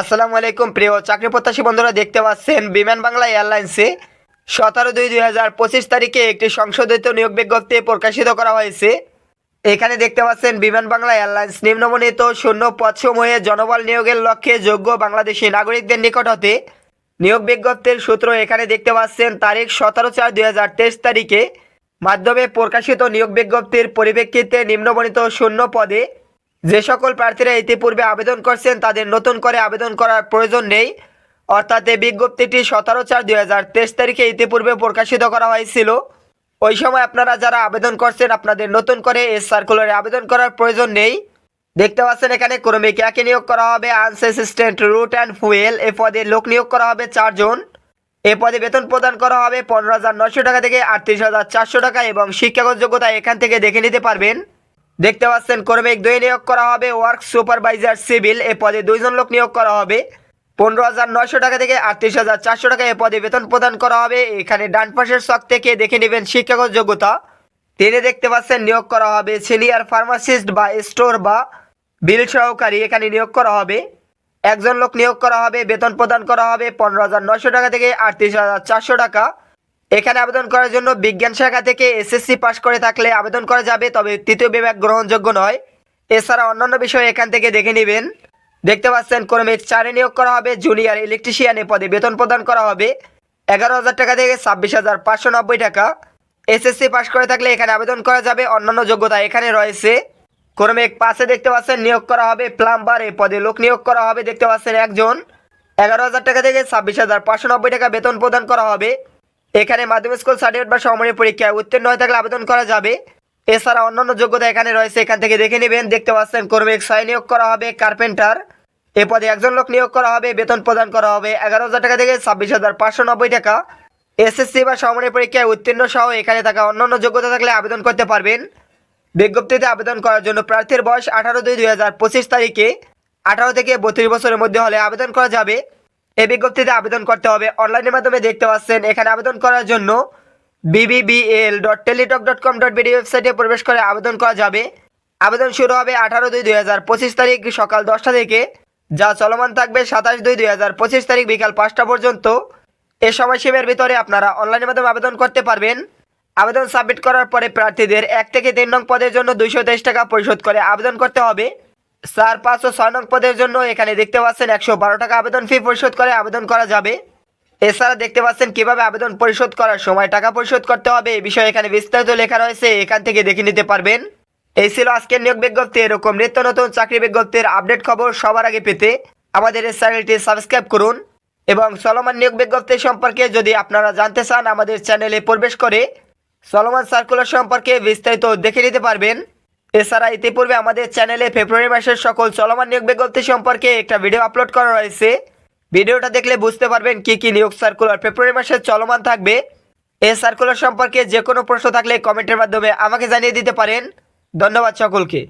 আসসালামু আলাইকুম, প্রিয় চাকরি প্রত্যাশী বন্ধুরা, দেখতে পাচ্ছেন বিমান বাংলা এয়ারলাইন্সে সতেরো দুই দুই হাজার পঁচিশ তারিখে একটি সংশোধিত নিয়োগ বিজ্ঞপ্তি প্রকাশিত করা হয়েছে। এখানে দেখতে পাচ্ছেন বিমান বাংলা এয়ারলাইন্স নিম্নমণিত শূন্য পদসমূহে জনবল নিয়োগের লক্ষ্যে যোগ্য বাংলাদেশি নাগরিকদের নিকট হতে নিয়োগ বিজ্ঞপ্তির সূত্র এখানে দেখতে পাচ্ছেন তারিখ সতেরো চার দুই হাজার তেইশ তারিখে। মাধ্যমে প্রকাশিত নিয়োগ বিজ্ঞপ্তির পরিপ্রেক্ষিতে নিম্নবণিত শূন্য পদে যে সকল প্রার্থীরা ইতিপূর্বে আবেদন করছেন, তাদের নতুন করে আবেদন করার প্রয়োজন নেই। অর্থাৎ এই বিজ্ঞপ্তিটি সতেরো চার দুই হাজার তেইশ তারিখে ইতিপূর্বে প্রকাশিত করা হয়েছিল। ওই সময় আপনারা যারা আবেদন করছেন, আপনাদের নতুন করে এই সার্কুলারে আবেদন করার প্রয়োজন নেই। দেখতে পাচ্ছেন এখানে ক্রমিক একে নিয়োগ করা হবে আনস অ্যাসিস্ট্যান্ট রুট অ্যান্ড ফুয়েল। এ পদে লোক নিয়োগ করা হবে চারজন এ পদে বেতন প্রদান করা হবে পনেরো হাজার নশো টাকা থেকে আটত্রিশ হাজার চারশো টাকা এবং শিক্ষাগত যোগ্যতা এখান থেকে দেখে নিতে পারবেন। দেখতে পাচ্ছেন, ক্রমিক দুই নিয়োগ করা হবে, ওয়ার্ক সুপারভাইজার সিভিল, এ পদে দুইজন লোক নিয়োগ করা হবে। পনেরো হাজার নয়শো টাকা থেকে আটত্রিশ হাজার চারশো টাকা এ পদে বেতন প্রদান করা হবে। এখানে ডান পাশের শখ থেকে দেখে নেবেন শিক্ষাগত যোগ্যতা। তিনি দেখতে পাচ্ছেন, নিয়োগ করা হবে সিনিয়র ফার্মাসিস্ট বা স্টোর বা বিল সহকারী, এখানে নিয়োগ করা হবে। একজন লোক নিয়োগ করা হবে, বেতন প্রদান করা হবে পনেরো হাজার নয়শো টাকা থেকে আটত্রিশ হাজার চারশো টাকা। এখানে আবেদন করার জন্য বিজ্ঞান শাখা থেকে এসএসসি পাশ করে থাকলে আবেদন করা যাবে, তবে তৃতীয় বিভাগ গ্রহণযোগ্য নয়। এছাড়া অন্যান্য বিষয় এখান থেকে দেখে নেবেন। দেখতে পাচ্ছেন ক্রমিক চারে নিয়োগ করা হবে, জুনিয়র ইলেকট্রিশিয়ান এ পদে বেতন প্রদান করা হবে। এগারো হাজার টাকা থেকে ছাব্বিশ হাজার পাঁচশো নব্বই টাকা। এসএসসি পাশ করে থাকলে এখানে আবেদন করা যাবে, অন্যান্য যোগ্যতা এখানে রয়েছে। ক্রমিক পাশে দেখতে পাচ্ছেন, নিয়োগ করা হবে, প্লাম্বার এ পদে লোক নিয়োগ করা হবে, দেখতে পাচ্ছেন একজন। এগারো হাজার টাকা থেকে ছাব্বিশ হাজার পাঁচশো নব্বই টাকা বেতন প্রদান করা হবে। এখানে মাধ্যমিক স্কুল সার্টিফিকেট বা সমমানের পরীক্ষায় উত্তীর্ণ হয়ে থাকলে আবেদন করা যাবে। এছাড়া অন্যান্য যোগ্যতা এখানে রয়েছে, এখান থেকে দেখে নেবেন। দেখতে পাচ্ছেন কর্মিক ছয় নিয়োগ করা হবে কার্পেন্টার এ পদে একজন লোক নিয়োগ করা হবে, বেতন প্রদান করা হবে, এগারো হাজার টাকা থেকে ছাব্বিশ হাজার পাঁচশো নব্বই টাকা। এসএসসি বা সমমানের পরীক্ষায় উত্তীর্ণ সহ এখানে থাকা অন্যান্য যোগ্যতা থাকলে আবেদন করতে পারবেন। বিজ্ঞপ্তিতে আবেদন করার জন্য প্রার্থীর বয়স আঠারো দুই দুই হাজার পঁচিশ তারিখে। আঠারো থেকে বত্রিশ বছরের মধ্যে হলে আবেদন করা যাবে। এই বিজ্ঞপ্তিতে আবেদন করতে হবে। অনলাইনের মাধ্যমে দেখতে পাচ্ছেন, এখানে আবেদন করার জন্য BBBL dot Teletalk dot com dot BD ওয়েবসাইটে প্রবেশ করে আবেদন করা যাবে। আবেদন শুরু হবে আঠারো দুই দুই হাজার পঁচিশ তারিখ সকাল দশটা থেকে। যা চলমান থাকবে সাতাশ দুই দুই হাজার পঁচিশ তারিখ বিকাল পাঁচটা পর্যন্ত। এ সময়সীমার ভিতরে আপনারা অনলাইনের মাধ্যমে আবেদন করতে পারবেন। আবেদন সাবমিট করার পরে প্রার্থীদের এক থেকে তিন নং পদের জন্য দুইশো তেইশ টাকা পরিশোধ করে আবেদন করতে হবে। চার পাঁচ ও ছয় নং পদের জন্য এখানে দেখতে পাচ্ছেন একশো বারো টাকা আবেদন ফি পরিশোধ করে আবেদন করা যাবে। এছাড়া দেখতে পাচ্ছেন কীভাবে আবেদন পরিশোধ করার সময় টাকা পরিশোধ করতে হবে এই বিষয়ে এখানে বিস্তারিত লেখা রয়েছে, এখান থেকে দেখে নিতে পারবেন। এই ছিল আজকের নিয়োগ বিজ্ঞপ্তি। এরকম নিত্য নতুন চাকরি বিজ্ঞপ্তির আপডেট খবর সবার আগে পেতে আমাদের এই চ্যানেলটি সাবস্ক্রাইব করুন এবং চলমান নিয়োগ বিজ্ঞপ্তি সম্পর্কে যদি আপনারা জানতে চান, আমাদের চ্যানেলে প্রবেশ করে চলমান সার্কুলার সম্পর্কে বিস্তারিত দেখে নিতে পারবেন। এছাড়া ইতিপূর্বে আমাদের চ্যানেলে ফেব্রুয়ারি মাসের সকল চলমান নিয়োগ বিজ্ঞপ্তি সম্পর্কে একটা ভিডিও আপলোড করা রয়েছে। ভিডিওটা দেখলে বুঝতে পারবেন কি কি নিয়োগ সার্কুলার ফেব্রুয়ারি মাসে চলমান থাকবে। এই সার্কুলার সম্পর্কে যে কোনো প্রশ্ন থাকলে কমেন্টের মাধ্যমে আমাকে জানিয়ে দিতে পারেন। ধন্যবাদ সকলকে।